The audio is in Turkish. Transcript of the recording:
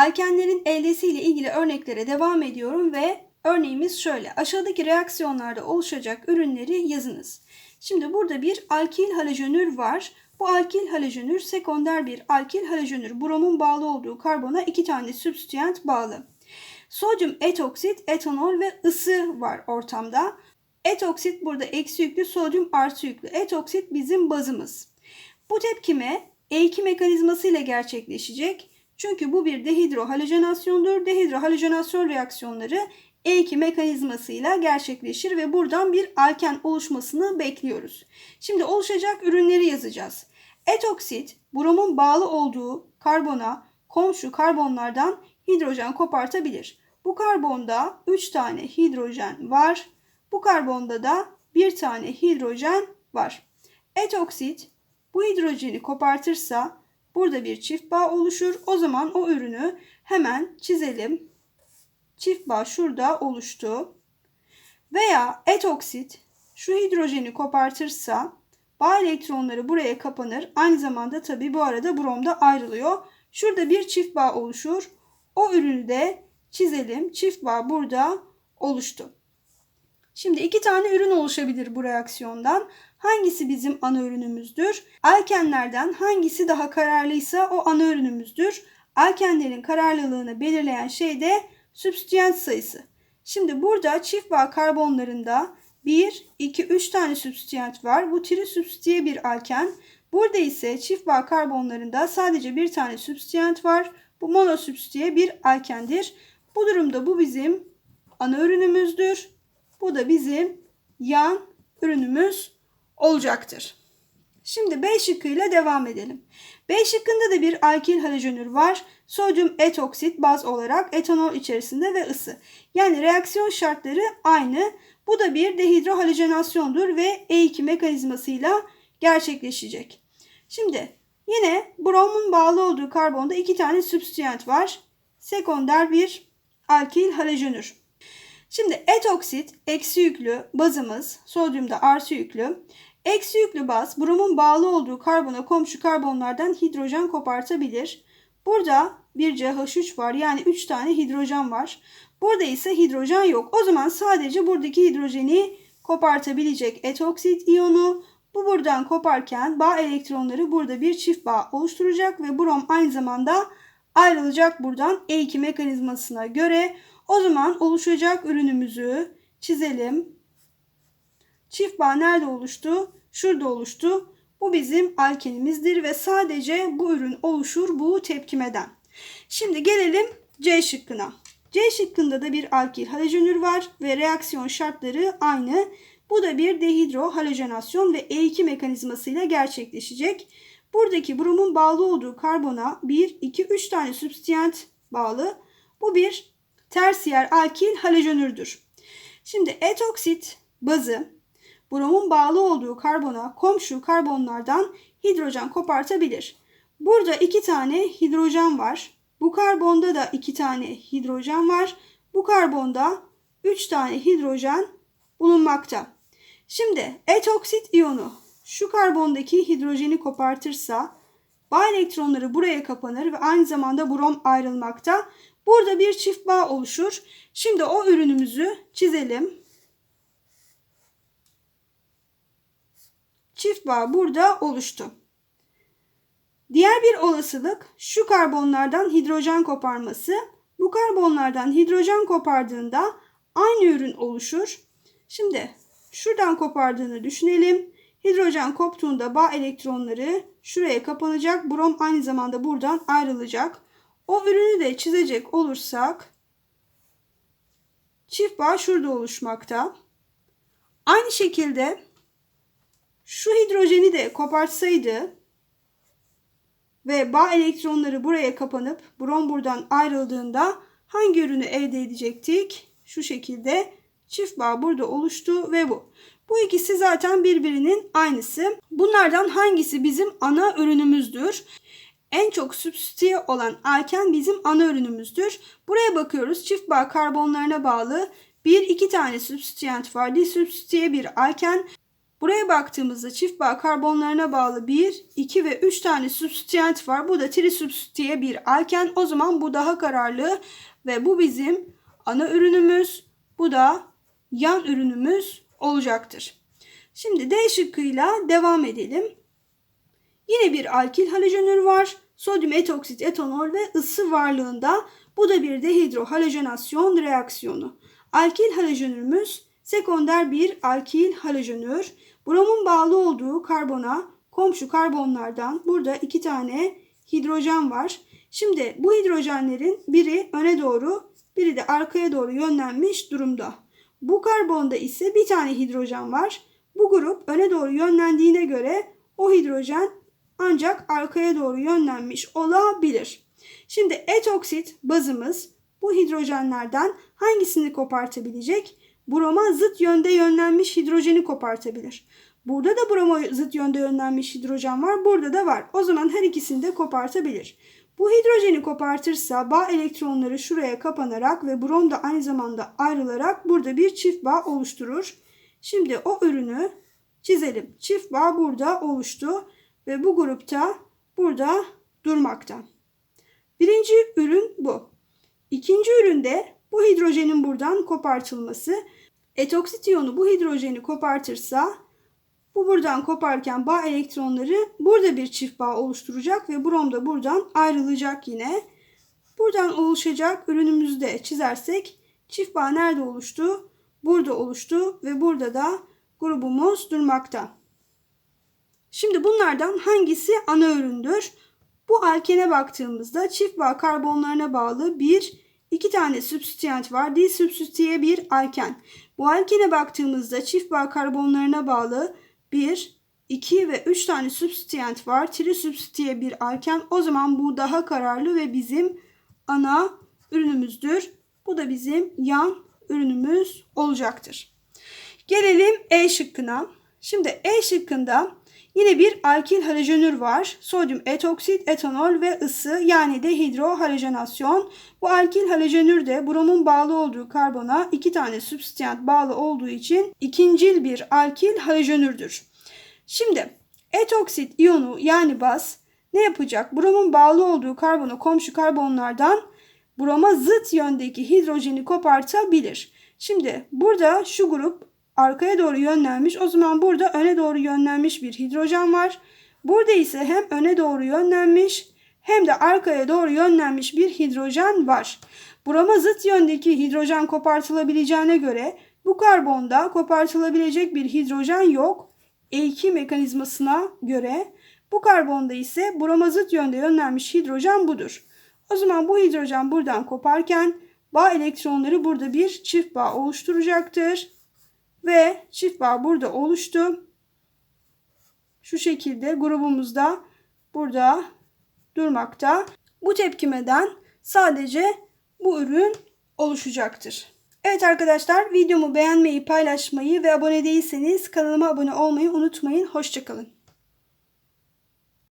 Alkenlerin eldesi ile ilgili örneklere devam ediyorum ve örneğimiz şöyle. Aşağıdaki reaksiyonlarda oluşacak ürünleri yazınız. Şimdi burada bir alkil halojenür var. Bu alkil halojenür sekonder bir alkil halojenür. Bromun bağlı olduğu karbona iki tane sübstiyent bağlı. Sodyum etoksit, etanol ve ısı var ortamda. Etoksit burada eksi yüklü, sodyum artı yüklü. Etoksit bizim bazımız. Bu tepkime E2 mekanizması ile gerçekleşecek. Çünkü bu bir dehidrohalojenasyondur. Dehidrohalojenasyon reaksiyonları E2 mekanizmasıyla gerçekleşir ve buradan bir alken oluşmasını bekliyoruz. Şimdi oluşacak ürünleri yazacağız. Etoksit, bromun bağlı olduğu karbona komşu karbonlardan hidrojen kopartabilir. Bu karbonda 3 tane hidrojen var. Bu karbonda da bir tane hidrojen var. Etoksit bu hidrojeni kopartırsa burada bir çift bağ oluşur. O zaman o ürünü hemen çizelim. Çift bağ şurada oluştu. Veya etoksit şu hidrojeni kopartırsa bağ elektronları buraya kapanır. Aynı zamanda tabi bu arada brom da ayrılıyor. Şurada bir çift bağ oluşur. O ürünü de çizelim. Çift bağ burada oluştu. Şimdi iki tane ürün oluşabilir bu reaksiyondan. Hangisi bizim ana ürünümüzdür? Alkenlerden hangisi daha kararlıysa o ana ürünümüzdür. Alkenlerin kararlılığını belirleyen şey de sübstiyent sayısı. Şimdi burada çift bağ karbonlarında 1, 2, 3 tane sübstiyent var. Bu trisübstiye bir alken. Burada ise çift bağ karbonlarında sadece bir tane sübstiyent var. Bu monosübstiye bir alkendir. Bu durumda bu bizim ana ürünümüzdür. Bu da bizim yan ürünümüz olacaktır. Şimdi B şıkkıyla devam edelim. B şıkkında da bir alkil halojenür var. Sodyum etoksit baz olarak etanol içerisinde ve ısı. Yani reaksiyon şartları aynı. Bu da bir dehidrohalojenasyondur ve E2 mekanizmasıyla gerçekleşecek. Şimdi yine bromun bağlı olduğu karbonda iki tane sübstiyent var. Sekonder bir alkil halojenür. Şimdi etoksit eksi yüklü bazımız, sodyumda artı yüklü. Eksi yüklü baz bromun bağlı olduğu karbona komşu karbonlardan hidrojen kopartabilir. Burada bir CH3 var yani 3 tane hidrojen var. Burada ise hidrojen yok. O zaman sadece buradaki hidrojeni kopartabilecek etoksit iyonu. Bu buradan koparken bağ elektronları burada bir çift bağ oluşturacak ve brom aynı zamanda ayrılacak buradan E2 mekanizmasına göre. O zaman oluşacak ürünümüzü çizelim. Çift bağ nerede oluştu? Şurada oluştu. Bu bizim alkenimizdir ve sadece bu ürün oluşur bu tepkimeden. Şimdi gelelim C şıkkına. C şıkkında da bir alkil halojenür var ve reaksiyon şartları aynı. Bu da bir dehidrohalojenasyon ve E2 mekanizmasıyla gerçekleşecek. Buradaki bromun bağlı olduğu karbona 1, 2, 3 tane sübstiyent bağlı. Bu bir tersiyer alkil halojenürdür. Şimdi etoksit bazı bromun bağlı olduğu karbona komşu karbonlardan hidrojen kopartabilir. Burada iki tane hidrojen var. Bu karbonda da iki tane hidrojen var. Bu karbonda üç tane hidrojen bulunmakta. Şimdi etoksit iyonu şu karbondaki hidrojeni kopartırsa bağ elektronları buraya kapanır ve aynı zamanda brom ayrılmakta. Burada bir çift bağ oluşur. Şimdi o ürünümüzü çizelim. Çift bağ burada oluştu. Diğer bir olasılık şu karbonlardan hidrojen koparması. Bu karbonlardan hidrojen kopardığında aynı ürün oluşur. Şimdi şuradan kopardığını düşünelim. Hidrojen koptuğunda bağ elektronları şuraya kapanacak. Brom aynı zamanda buradan ayrılacak. O ürünü de çizecek olursak çift bağ şurada oluşmakta. Aynı şekilde şu hidrojeni de kopartsaydı ve bağ elektronları buraya kapanıp brom buradan ayrıldığında hangi ürünü elde edecektik? Şu şekilde çift bağ burada oluştu ve bu. Bu ikisi zaten birbirinin aynısı. Bunlardan hangisi bizim ana ürünümüzdür? En çok sübstiye olan alken bizim ana ürünümüzdür. Buraya bakıyoruz. Çift bağ karbonlarına bağlı bir iki tane sübstiyent var. Disübstiye bir alken. Buraya baktığımızda çift bağ karbonlarına bağlı 1, 2 ve 3 tane substiyent var. Bu da trisubstiye bir alken. O zaman bu daha kararlı ve bu bizim ana ürünümüz. Bu da yan ürünümüz olacaktır. Şimdi D şıkkıyla devam edelim. Yine bir alkil halojenür var. Sodyum etoksit etanol ve ısı varlığında bu da bir dehidrohalojenasyon reaksiyonu. Alkil halojenürümüz sekonder bir alkil halojenür. Bromun bağlı olduğu karbona komşu karbonlardan burada iki tane hidrojen var. Şimdi bu hidrojenlerin biri öne doğru biri de arkaya doğru yönlenmiş durumda. Bu karbonda ise bir tane hidrojen var. Bu grup öne doğru yönlendiğine göre o hidrojen ancak arkaya doğru yönlenmiş olabilir. Şimdi etoksit bazımız bu hidrojenlerden hangisini kopartabilecek? Broma zıt yönde yönlenmiş hidrojeni kopartabilir. Burada da broma zıt yönde yönlenmiş hidrojen var. Burada da var. O zaman her ikisini de kopartabilir. Bu hidrojeni kopartırsa bağ elektronları şuraya kapanarak ve brom da aynı zamanda ayrılarak burada bir çift bağ oluşturur. Şimdi o ürünü çizelim. Çift bağ burada oluştu ve bu grupta burada durmakta. Birinci ürün bu. İkinci üründe bu hidrojenin buradan kopartılması. Etoksit iyonu bu hidrojeni kopartırsa bu buradan koparken bağ elektronları burada bir çift bağ oluşturacak ve brom da buradan ayrılacak yine. Buradan oluşacak ürünümüzü de çizersek çift bağ nerede oluştu? Burada oluştu ve burada da grubumuz durmakta. Şimdi bunlardan hangisi ana üründür? Bu alkene baktığımızda çift bağ karbonlarına bağlı bir iki tane substiyent var. Disubstiye bir alken. Bu alkene baktığımızda çift bağ karbonlarına bağlı 1, 2 ve 3 tane substiyent var. Trisubstiye bir alken. O zaman bu daha kararlı ve bizim ana ürünümüzdür. Bu da bizim yan ürünümüz olacaktır. Gelelim E şıkkına. Şimdi E şıkkında yine bir alkil halojenür var. Sodyum etoksit, etanol ve ısı yani dehidrohalojenasyon. Bu alkil halojenür de bromun bağlı olduğu karbona iki tane substiyent bağlı olduğu için ikincil bir alkil halojenürdür. Şimdi etoksit iyonu yani baz ne yapacak? Bromun bağlı olduğu karbona komşu karbonlardan broma zıt yöndeki hidrojeni kopartabilir. Şimdi burada şu grup arkaya doğru yönlenmiş. O zaman burada öne doğru yönlenmiş bir hidrojen var. Burada ise hem öne doğru yönlenmiş hem de arkaya doğru yönlenmiş bir hidrojen var. Broma zıt yöndeki hidrojen kopartılabileceğine göre bu karbonda kopartılabilecek bir hidrojen yok. E2 mekanizmasına göre bu karbonda ise broma zıt yönde yönlenmiş hidrojen budur. O zaman bu hidrojen buradan koparken bağ elektronları burada bir çift bağ oluşturacaktır. Ve çift bağ burada oluştu. Şu şekilde grubumuzda burada durmakta. Bu tepkimeden sadece bu ürün oluşacaktır. Evet arkadaşlar videomu beğenmeyi, paylaşmayı ve abone değilseniz kanalıma abone olmayı unutmayın. Hoşçakalın.